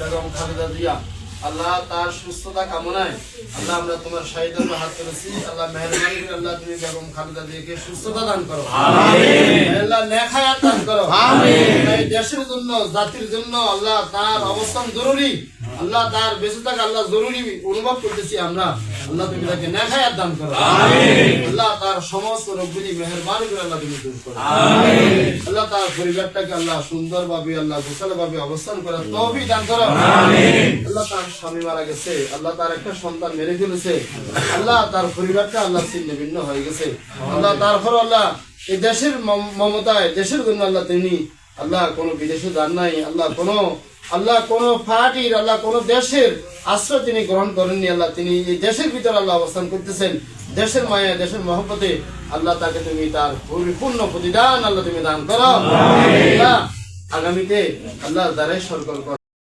বেগম খালেদা জিয়া আল্লাহ তার সুস্থতা কামনায় আল্লাহ আমরা তোমার সাহিত্য হাত করেছি আল্লাহ মেহরবানি করে আল্লাহ তুমি বেগম খালেদা জিয়াকে সুস্থতা দান করো। আল্লাহ নেখায়াত দান করো। দেশের জন্য জাতির জন্য আল্লাহ তার অবস্থান জরুরি। আল্লাহ তার বেঁচে থাকা আল্লাহ জরুরি অনুভব করতেছি আমরা। আল্লাহ তুমি তাকে নেখায়াত দান করো। আল্লাহ তার সমস্ত রোগগুলি মেহরবানি করে আল্লাহ তুমি দূর করো। আল্লাহ তার পরিবারটাকে আল্লাহ সুন্দর ভাবে আল্লাহ গোছালো ভাবে অবস্থান করার তৌফিক দান করো। আল্লাহ তার স্বামী মারা গেছে। আল্লাহ তার একটা সন্তান মেরে ফেলেছে। আল্লাহ তার পরিবারটা আল্লাহ ছিন্ন ভিন্ন হয়ে গেছে। আল্লাহ তারপর আল্লাহ এই দেশের মমতায় দেশের জন্য আল্লাহ তিনি আল্লাহ কোনো বিদেশে যান নাই। আল্লাহ কোনো আল্লাহ কোন পার্টির আল্লাহ কোন দেশের আশ্রয় তিনি গ্রহণ করেননি আল্লাহ তিনি এই দেশের ভিতরে আল্লাহ অবস্থান করতেছেন। দেশের মায়া দেশের মহব্বতে আল্লাহ তাকে তুমি তার পরিপূর্ণ প্রতিদান আল্লাহ তুমি দান করো। আগামীতে আল্লাহ দ্বারাই সরকার করো।